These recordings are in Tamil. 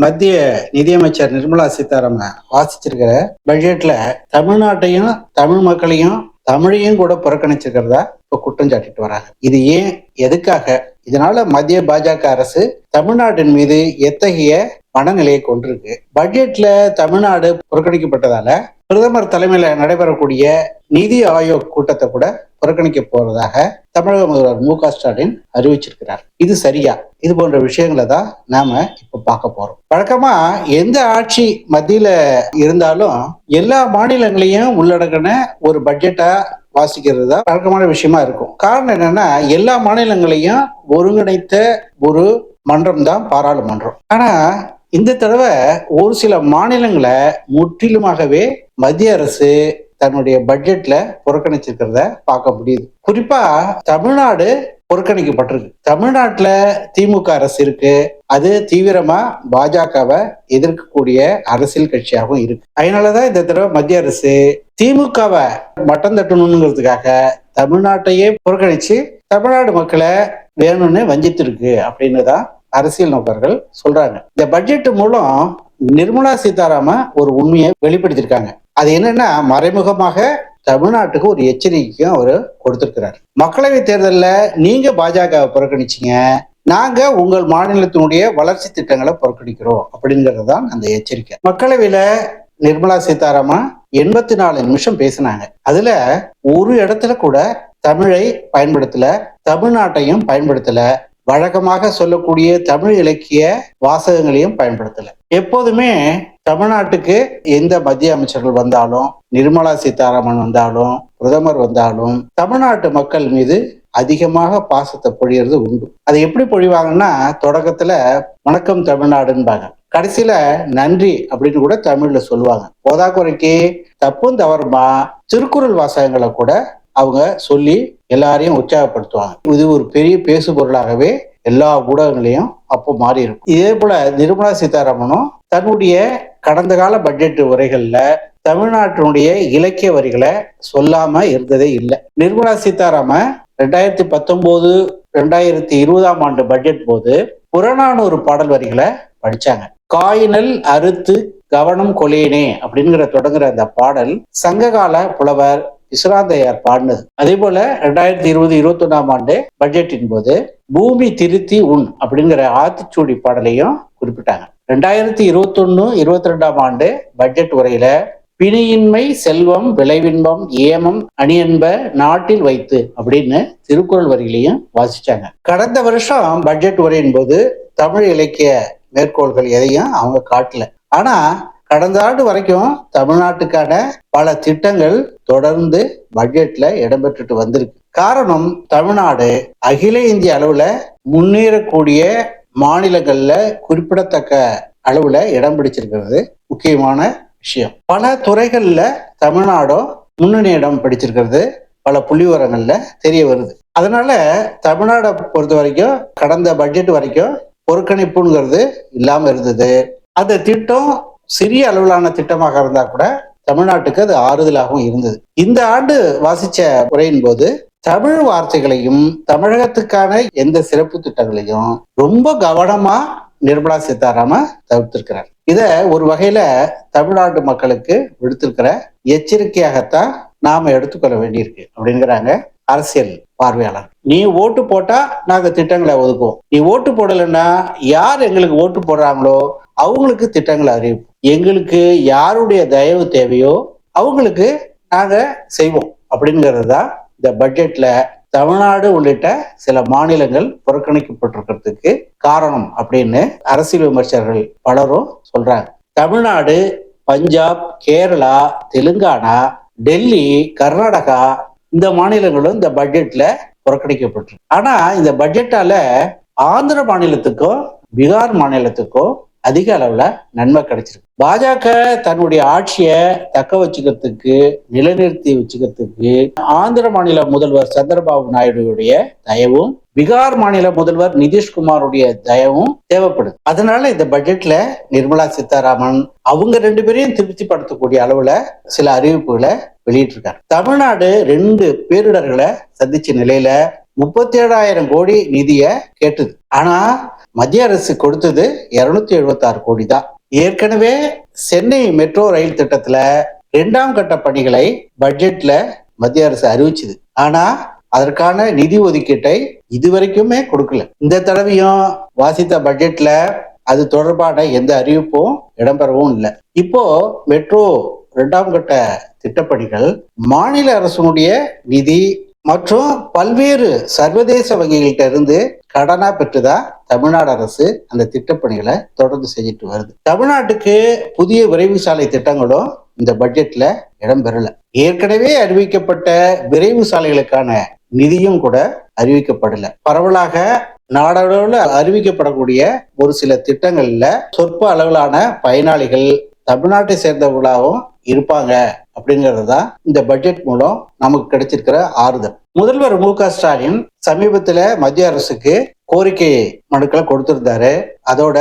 மத்திய நிதியமைச்சர் நிர்மலா சீதாராமன் வாசிச்சிருக்கிற பட்ஜெட்ல தமிழ்நாட்டையும் தமிழ் மக்களையும் தமிழையும் கூட புறக்கணிச்சிருக்கிறதா இப்ப குற்றம் சாட்டிட்டு வராங்க. இது ஏன்? எதுக்காக? இதனால மத்திய பாஜக அரசு தமிழ்நாட்டின் மீது எத்தகைய மனநிலையை கொண்டிருக்கு. பட்ஜெட்ல தமிழ்நாடு புறக்கணிக்கப்பட்டதால பிரதமர் தலைமையில நடைபெறக்கூடிய நிதி ஆயோக் கூட்டத்தை கூட புறக்கணிக்க போறதாக தமிழக முதல்வர் மு க ஸ்டாலின் அறிவிச்சிருக்கிறார். இது சரியா? இது போன்ற விஷயங்களை தான் நாம இப்ப பார்க்க போறோம். வழக்கமா எந்த ஆட்சி மத்தியில இருந்தாலும் எல்லா மாநிலங்களையும் உள்ளடக்கின ஒரு பட்ஜெட்டா வாசிக்கிறது தான் வழக்கமான விஷயமா இருக்கும். காரணம் என்னன்னா எல்லா மாநிலங்களையும் ஒருங்கிணைத்த ஒரு மன்றம் தான் பாராளுமன்றம். ஆனா இந்த தடவை ஒரு சில மாநிலங்களை முற்றிலுமாகவே மத்திய அரசு தன்னுடைய பட்ஜெட்ல புறக்கணிச்சிருக்கிறத பார்க்க முடியுது. குறிப்பா தமிழ்நாடு புறக்கணிக்கப்பட்டிருக்கு. தமிழ்நாட்டுல திமுக அரசு இருக்கு. அது தீவிரமா பாஜகவை எதிர்க்கக்கூடிய அரசியல் கட்சியாகவும் இருக்கு. அதனாலதான் இந்த தடவை மத்திய அரசு திமுகவை மட்டம் தட்டணுங்கிறதுக்காக தமிழ்நாட்டையே புறக்கணிச்சு தமிழ்நாடு மக்களை வேணும்னு வஞ்சித்திருக்கு அப்படின்னு தான் அரசியல் நோக்கர்கள் சொல்றாங்க. இந்த பட்ஜெட் மூலம் நிர்மலா சீதாராமன் ஒரு உண்மையை வெளிப்படுத்தியிருக்காங்க. அது என்னன்னா மறைமுகமாக தமிழ்நாட்டுக்கு ஒரு எச்சரிக்கையும் அவர் கொடுத்திருக்கிறார். மக்களவை தேர்தலில் நீங்க பாஜகவை புறக்கணிச்சீங்க. நாங்க உங்கள் மாநிலத்தினுடைய வளர்ச்சி திட்டங்களை புறக்கணிக்கிறோம் அப்படிங்கிறது தான் அந்த எச்சரிக்கை. மக்களவையில நிர்மலா சீதாராமன் எண்பத்தி நாலு நிமிஷம் பேசினாங்க. அதுல ஒரு இடத்துல கூட தமிழை பயன்படுத்தல தமிழ்நாட்டையும் பயன்படுத்தல வழக்கமாக சொல்லக்கூடிய தமிழ் இலக்கிய வாசகங்களையும் பயன்படுத்தல. எப்போதுமே தமிழ்நாட்டுக்கு எந்த மத்திய அமைச்சர்கள் வந்தாலும் நிர்மலா சீதாராமன் வந்தாலும் பிரதமர் வந்தாலும் தமிழ்நாட்டு மக்கள் மீது அதிகமாக பாசத்தை பொழியறது உண்டு. அதை எப்படி பொழிவாங்கன்னா தொடக்கத்துல வணக்கம் தமிழ்நாடுன்பாங்க. கடைசியில நன்றி அப்படின்னு கூட தமிழ்ல சொல்லுவாங்க. போதாக்குறைக்கு தப்பும் தவறுமா திருக்குறள் வாசகங்களை கூட அவங்க சொல்லி எல்லாரையும் உற்சாகப்படுத்துவாங்க. இது ஒரு பெரிய பேசு பொருளாகவே எல்லா ஊடகங்களையும் அப்போ மாறி இருக்கும் இதே போல நிர்மலா சீதாராமனும் தன்னுடைய கடந்த கால பட்ஜெட் உரைகள்ல தமிழ்நாட்டினுடைய இலக்கிய வரிகளை சொல்லாம இருந்ததே இல்லை. நிர்மலா சீதாராமன் ரெண்டாயிரத்தி பத்தொன்பது ரெண்டாயிரத்தி இருபதாம் ஆண்டு பட்ஜெட் போது புறநானூறு பாடல் வரிகளை படிச்சாங்க. காயினல் அறுத்து கவனம் கொலேனே அப்படிங்கிற தொடங்குற அந்த பாடல் சங்ககால புலவர் இஸ்ராந்தையார் பாடினது. அதே போல ரெண்டாயிரத்தி இருபது இருபத்தி ஒன்னாம் ஆண்டு பட்ஜெட்டின் போது பூமி திருத்தி உண் அப்படிங்கிற ஆத்திச்சூடி பாடலையும் குறிப்பிட்டாங்க. ரெண்டாயிரத்தி இருபத்தொன்னு இருபத்தி ரெண்டாம் ஆண்டு பட்ஜெட் உரையில பிணியின்மை செல்வம் விளைவின்பம் ஏமம் அணியன்ப நாட்டில் வைத்து அப்படின்னு திருக்குறள் வரிகளையும் வாசிச்சாங்க. கடந்த வருஷம் பட்ஜெட் உரையின் போது தமிழ் இலக்கிய மேற்கோள்கள் எதையும் அவங்க காட்டல. ஆனா கடந்த ஆண்டு வரைக்கும் தமிழ்நாட்டுக்கான பல திட்டங்கள் தொடர்ந்து பட்ஜெட்ல இடம்பெற்றுட்டு வந்திருக்கு. காரணம் தமிழ்நாடு அகில இந்திய அளவுல முன்னேறக்கூடிய மாநிலங்கள்ல குறிப்பிடத்தக்க அளவுல இடம் பிடிச்சிருக்கிறது. முக்கியமான விஷயம். பல துறைகள்ல தமிழ்நாடும் முன்னணி இடம் பிடிச்சிருக்கிறது. பல புள்ளிவரங்கள்ல தெரிய வருது. அதனால தமிழ்நாடை பொறுத்த வரைக்கும் கடந்த பட்ஜெட் வரைக்கும் புறக்கணிப்புங்கிறது இல்லாம இருந்தது. அந்த திட்டம் சிறிய அளவிலான திட்டமாக இருந்தா கூட தமிழ்நாட்டுக்கு அது ஆறுதலாகவும் இருந்தது. இந்த ஆண்டு வாசிச்ச உரையின் போது தமிழ் வார்த்தைகளையும் தமிழகத்துக்கான எந்த சிறப்பு திட்டங்களையும் ரொம்ப கவனமா நிர்மலா சீதாராம தவிர்த்திருக்கிறார். இத ஒரு வகையில தமிழ்நாட்டு மக்களுக்கு விடுத்திருக்கிற எச்சரிக்கையாகத்தான் நாம எடுத்துக்கொள்ள வேண்டியிருக்கு அப்படிங்கிறாங்க அரசியல் பார்வையாளர். நீ ஓட்டு போட்டா நாங்க திட்டங்களை ஒதுக்குவோம். நீ ஓட்டு போடலைன்னா யார் எங்களுக்கு ஓட்டு போடுறாங்களோ அவங்களுக்கு திட்டங்களை அறிவிப்போம். எங்களுக்கு யாருடைய தயவு தேவையோ அவங்களுக்கு நாங்க செய்வோம் அப்படிங்கிறது தான் இந்த பட்ஜெட்ல தமிழ்நாடு உள்ளிட்ட சில மாநிலங்கள் புறக்கணிக்கப்பட்டிருக்கிறதுக்கு காரணம் அப்படின்னு அரசியல் விமர்சகர்கள் பலரும் சொல்றாங்க. தமிழ்நாடு பஞ்சாப் கேரளா தெலுங்கானா டெல்லி கர்நாடகா இந்த மாநிலங்களும் இந்த பட்ஜெட்ல புறக்கணிக்கப்பட்டிருக்கு. ஆனா இந்த பட்ஜெட்டால ஆந்திர மாநிலத்துக்கும் பீகார் மாநிலத்துக்கும் அதிக அளவுல நன்மை கிடைச்சிருக்கு. பாஜக தன்னுடைய ஆட்சியை தக்க வச்சுக்கிறதுக்கு நிலைநிறுத்தி வச்சுக்கிறதுக்கு ஆந்திர மாநில முதல்வர் சந்திரபாபு நாயுடுடைய தயவும் பீகார் மாநில முதல்வர் நிதிஷ்குமாருடைய தயவும் தேவைப்படுது. அதனால இந்த பட்ஜெட்ல நிர்மலா சீதாராமன் அவங்க ரெண்டு பேரையும் திருப்திப்படுத்தக்கூடிய அளவுல சில அறிவிப்புகளை வெளியிட்டிருக்காரு. தமிழ்நாடு ரெண்டு பேரிடர்களை சந்திச்ச நிலையில முப்பத்தி ஏழாயிரம் கோடி நிதியை கேட்டது. ஆனா மத்திய அரசு கொடுத்தது இருநூத்தி எழுபத்தி ஆறு கோடி தான் ஏற்கனவே சென்னை மெட்ரோ ரயில் திட்டத்துல இரண்டாம் கட்ட பணிகளை பட்ஜெட்ல மத்திய அரசு அறிவிச்சது. ஆனா அதற்கான நிதி ஒதுக்கீட்டை இதுவரைக்குமே கொடுக்கல. இந்த தடவையும் வாசித்த பட்ஜெட்ல அது தொடர்பான எந்த அறிவிப்பும் இடம்பெறவும் இல்லை. இப்போ மெட்ரோ இரண்டாம் கட்ட திட்டப்பணிகள் மாநில அரசுடைய நிதி மற்றும் பல்வேறு சர்வதேச வங்கிகள்கிட்ட இருந்து கடனா பெற்றுதான் தமிழ்நாடு அரசு அந்த திட்டப்பணிகளை தொடர்ந்து செஞ்சுட்டு வருது. தமிழ்நாட்டுக்கு புதிய விரைவு சாலை திட்டங்களும் இந்த பட்ஜெட்ல இடம்பெறல ஏற்கனவே அறிவிக்கப்பட்ட விரைவு சாலைகளுக்கான நிதியும் கூட அறிவிக்கப்படல. பரவலாக நாடளவில் அறிவிக்கப்படக்கூடிய ஒரு சில திட்டங்கள்ல சொற்ப அளவிலான பயனாளிகள் தமிழ்நாட்டை சேர்ந்தவர்களாகவும் இருப்பாங்க. அப்படிங்கிறது தான் இந்த பட்ஜெட் மூலம் நமக்கு கிடைச்சிருக்கிற ஆறுதல். முதல்வர் மு க ஸ்டாலின் சமீபத்துல மத்திய அரசுக்கு கோரிக்கை மனுக்களை கொடுத்திருந்தாரு. அதோட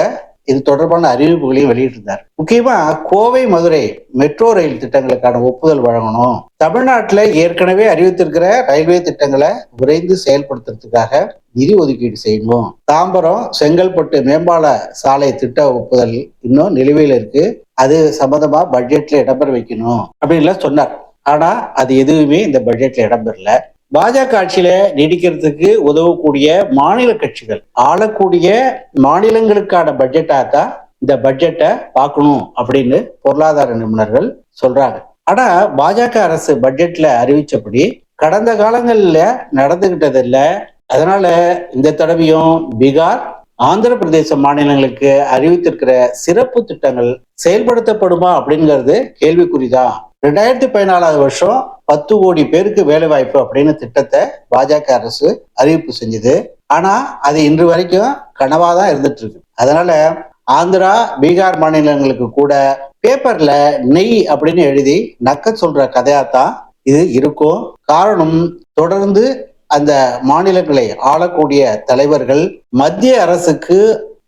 இது தொடர்பான அறிவிப்புகளையும் வெளியிட்டிருந்தார். முக்கியமா கோவை மதுரை மெட்ரோ ரயில் திட்டங்களுக்கான ஒப்புதல் வழங்கணும். தமிழ்நாட்டில் ஏற்கனவே அறிவித்திருக்கிற ரயில்வே திட்டங்களை விரைந்து செயல்படுத்துறதுக்காக நிதி ஒதுக்கீடு செய்யணும். தாம்பரம் செங்கல்பட்டு மேம்பால சாலை திட்ட ஒப்புதல் இன்னும் நிலுவையில் இருக்கு. அது சம்பந்தமா பட்ஜெட்ல இடம்பெற வைக்கணும் அப்படின்லாம் சொன்னார். ஆனா அது எதுவுமே இந்த பட்ஜெட்ல இடம்பெறல. பாஜக ஆட்சியில நீடிக்கிறதுக்கு உதவக்கூடிய மாநில கட்சிகள் ஆளக்கூடிய மாநிலங்களுக்கான பட்ஜெட்டா தான் இந்த பட்ஜெட்டை பார்க்கணும் அப்படின்னு பொருளாதார நிபுணர்கள் சொல்றாங்க. ஆனா பாஜக அரசு பட்ஜெட்ல அறிவிச்சபடி கடந்த காலங்களில் நடந்துகிட்டதில்ல. அதனால இந்த தடவையும் பீகார் ஆந்திர பிரதேச மாநிலங்களுக்கு அறிவித்திருக்கிற சிறப்பு திட்டங்கள் செயல்படுத்தப்படுமா அப்படிங்கிறது கேள்விக்குறிதான் ரெண்டாயிரத்தி பதினாலாவது வருஷம் பத்து கோடி பேருக்கு வேலை வாய்ப்பு அப்படின்னு திட்டத்தை பாஜக அரசு அறிவிப்பு செஞ்சது. ஆனா அது இன்று வரைக்கும் கனவா தான் இருந்துட்டு இருக்கு அதனால ஆந்திரா பீகார் மாநிலங்களுக்கு கூட பேப்பர்ல நெய் அப்படின்னு எழுதி நக்க சொல்ற கதையாத்தான் இது இருக்கும். காரணம் தொடர்ந்து அந்த மாநிலங்களை ஆளக்கூடிய தலைவர்கள் மத்திய அரசுக்கு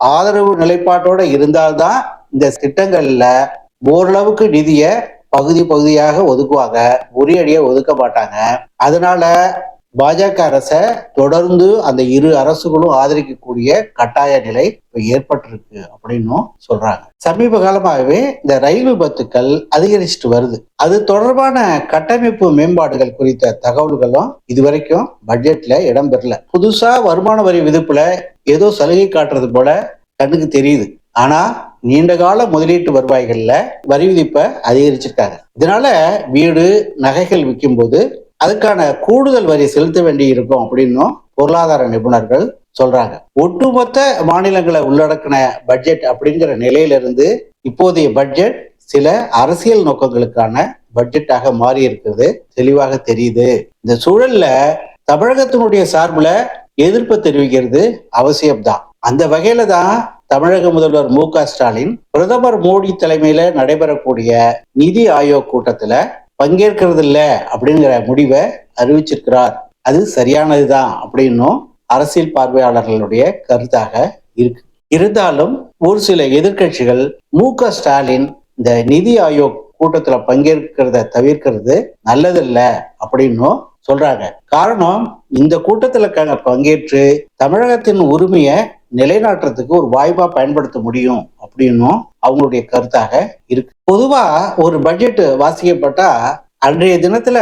ஆதரவு நிலைப்பாட்டோட இருந்தால்தான் இந்த திட்டங்கள்ல ஓரளவுக்கு நிதிய பகுதி பகுதியாக ஒதுக்குவாங்க ஒரேடியா ஒதுக்க மாட்டாங்க. அதனால பாஜக அரசை தொடர்ந்து அந்த இரு அரசுகளும் ஆதரிக்கக்கூடிய கட்டாய நிலை இப்போ ஏற்பட்டிருக்கு அப்படின்னும் சொல்றாங்க. சமீப காலமாகவே இந்த ரயில் விபத்துக்கள் அதிகரிச்சுட்டு வருது. அது தொடர்பான கட்டமைப்பு மேம்பாடுகள் குறித்த தகவல்களும் இதுவரைக்கும் பட்ஜெட்ல இடம்பெறல புதுசா வருமான வரி விதிப்புல ஏதோ சலுகை காட்டுறது போல கண்ணுக்கு தெரியுது. ஆனா நீண்ட கால முதலீட்டு வருவாய்கள்ல வரி விதிப்பை அதிகரிச்சிருக்காங்க. இதனால வீடு நகைகள் விற்கும் போது அதுக்கான கூடுதல் வரி செலுத்த வேண்டி இருக்கும் அப்படின்னும் பொருளாதார நிபுணர்கள் சொல்றாங்க. ஒட்டுமொத்த மாநிலங்களை உள்ளடக்கின பட்ஜெட் அப்படிங்கிற நிலையிலிருந்து இப்போதைய பட்ஜெட் சில அரசியல் நோக்கங்களுக்கான பட்ஜெட்டாக மாறி இருக்கிறது தெளிவாக தெரியுது. இந்த சூழல்ல தமிழகத்தினுடைய சார்பில் எதிர்ப்பு தெரிவிக்கிறது அவசியம்தான். அந்த வகையில தான் தமிழக முதல்வர் மு க ஸ்டாலின் பிரதமர் மோடி தலைமையில நடைபெறக்கூடிய நிதி ஆயோக் கூட்டத்துல பங்கேற்கிறது இல்லை அப்படிங்கிற முடிவை அறிவிச்சிருக்கிறார். அது சரியானதுதான் அப்படின்னும் அரசியல் பார்வையாளர்களுடைய கருத்தாக இருக்கு. இருந்தாலும் ஒரு சில எதிர்க்கட்சிகள் மு க ஸ்டாலின் இந்த நிதி ஆயோக் கூட்டத்துல பங்கேற்கிறத தவிர்க்கிறது நல்லதில்ல அப்படின்னும் சொல்றாங்க. காரணம் இந்த கூட்டத்துல பங்கேற்று தமிழகத்தின் உரிமையை நிலைநாட்டுறதுக்கு ஒரு வாய்ப்பா பயன்படுத்த முடியும் அப்படின்னும் அவங்களுடைய கருத்தாக இருக்கு. பொதுவா ஒரு பட்ஜெட் வாசிக்கப்பட்டா அன்றைய தினத்துல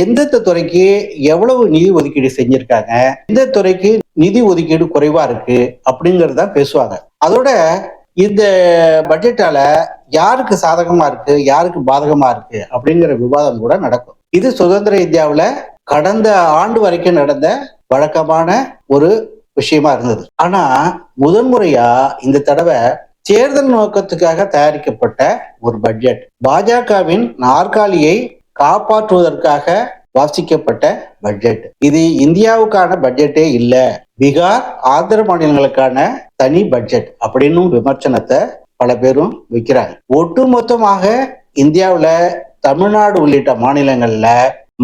எந்தெந்த துறைக்கு எவ்வளவு நிதி ஒதுக்கீடு செஞ்சிருக்காங்க எந்த துறைக்கு நிதி ஒதுக்கீடு குறைவா இருக்கு அப்படிங்கறத பேசுவாங்க. அதோட இந்த பட்ஜெட்டால யாருக்கு சாதகமா இருக்கு யாருக்கு பாதகமா இருக்கு அப்படிங்கிற விவாதம் கூட நடக்கும். இது சுதந்திர இந்தியாவில் கடந்த ஆண்டு வரைக்கும் நடந்த வழக்கமான ஒரு விஷயமா இருந்தது. ஆனா முதன்முறையா இந்த தடவை தேர்தல் நோக்கத்துக்காக தயாரிக்கப்பட்ட ஒரு பட்ஜெட் பாஜகவின் நாற்காலியை காப்பாற்றுவதற்காக வாசிக்கப்பட்ட பட்ஜெட் இது இந்தியாவுக்கான பட்ஜெட்டே இல்ல. பீகார் ஆந்திர மாநிலங்களுக்கான தனி பட்ஜெட் அப்படின்னும் விமர்சனத்தை பல பேரும் வைக்கிறாங்க. ஒட்டுமொத்தமாக இந்தியாவில் தமிழ்நாடு உள்ளிட்ட மாநிலங்கள்ல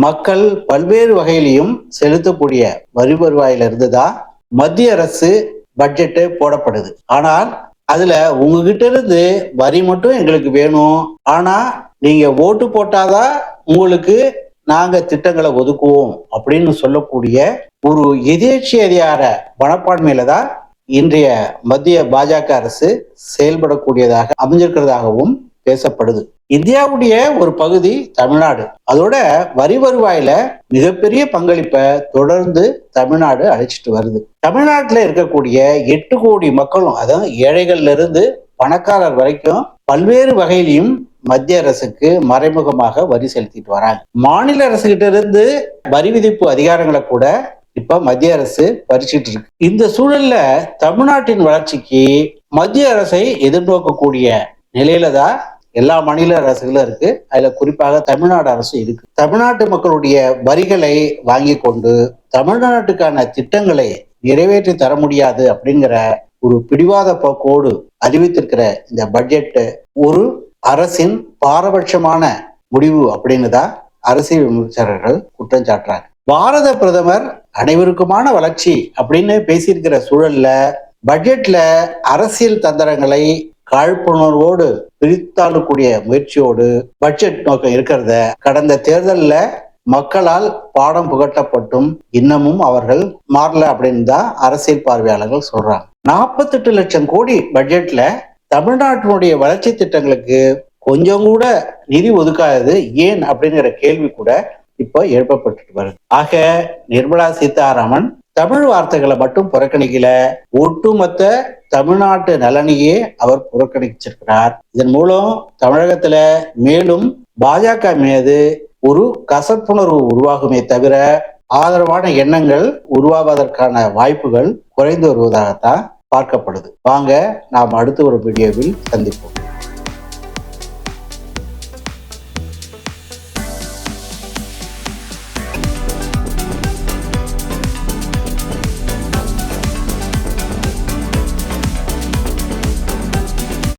மக்கள் பல்வேறு வகையிலையும் செலுத்தக்கூடிய வரி வருவாயில இருந்து தான் மத்திய அரசு பட்ஜெட்டு போடப்படுது. ஆனால் அதுல உங்ககிட்ட இருந்து வரி மட்டும் எங்களுக்கு வேணும். ஆனா நீங்க ஓட்டு போட்டாதான் உங்களுக்கு நாங்க திட்டங்களை ஒதுக்குவோம் அப்படின்னு சொல்லக்கூடிய ஒரு எதேச்சியதிகார மனப்பான்மையில தான் இன்றைய மத்திய பாஜக அரசு செயல்படக்கூடியதாக அமைஞ்சிருக்கிறதாகவும் பேசப்படுது. இந்தியாவுடைய ஒரு பகுதி தமிழ்நாடு. அதோட வரி வருவாயில மிகப்பெரிய பங்களிப்பை தொடர்ந்து தமிழ்நாடு அழைச்சிட்டு வருது. தமிழ்நாட்டில் இருக்கக்கூடிய எட்டு கோடி மக்களும் அதாவது ஏழைகள்ல இருந்து பணக்காரர் வரைக்கும் பல்வேறு வகையிலையும் மத்திய அரசுக்கு மறைமுகமாக வரி செலுத்திட்டு வராங்க. மாநில அரசுகிட்ட இருந்து வரி விதிப்பு அதிகாரங்களை கூட இப்ப மத்திய அரசு பறிச்சிட்டு இருக்கு. இந்த சூழல்ல தமிழ்நாட்டின் வளர்ச்சிக்கு மத்திய அரசை எதிர்நோக்கக்கூடிய நிலையில தான் எல்லா மாநில அரசுகளும் இருக்கு. அதுல குறிப்பாக தமிழ்நாடு அரசு இருக்கு. தமிழ்நாட்டு மக்களுடைய வரிகளை வாங்கி கொண்டு தமிழ்நாட்டுக்கான திட்டங்களை நிறைவேற்றி தர முடியாது அப்படிங்கிற ஒரு பிடிவாத போக்கோடு அறிவித்திருக்கிற இந்த பட்ஜெட் ஒரு அரசின் பாரபட்சமான முடிவு அப்படின்னு தான் அரசியல் விமர்சகர்கள் குற்றம் சாட்டுறாங்க. பாரத பிரதமர் அனைவருக்குமான வளர்ச்சி அப்படின்னு பேசியிருக்கிற சூழல்ல பட்ஜெட்ல அரசியல் தந்திரங்களை காழ்ப்புணர்வோடு பிரித்தாளக்கூடிய முயற்சியோடு பட்ஜெட் நோக்கம் இருக்கிறத கடந்த தேர்தலில் மக்களால் பாடம் புகட்டப்பட்டும் இன்னமும் அவர்கள் மாறல அப்படின்னு தான் அரசியல் பார்வையாளர்கள் சொல்றாங்க. நாற்பத்தெட்டு லட்சம் கோடி பட்ஜெட்ல தமிழ்நாட்டினுடைய வளர்ச்சி திட்டங்களுக்கு கொஞ்சம் கூட நிதி ஒதுக்காதது ஏன் அப்படிங்கிற கேள்வி கூட இப்போ எழுப்பப்பட்டு வருது. ஆக நிர்மலா சீதாராமன் தமிழ் வார்த்தைகளை மட்டும் புறக்கணிக்கல ஒட்டுமொத்த தமிழ்நாட்டு நலனையே அவர் புறக்கணிச்சிருக்கிறார். இதன் மூலம் தமிழகத்துல மேலும் பாஜக மீது ஒரு கசப்புணர்வு உருவாகுமே தவிர ஆதரவான எண்ணங்கள் உருவாவதற்கான வாய்ப்புகள் குறைந்து வருவதாகத்தான் பார்க்கப்படுது. வாங்க நாம் அடுத்த ஒரு வீடியோவில் சந்திப்போம்.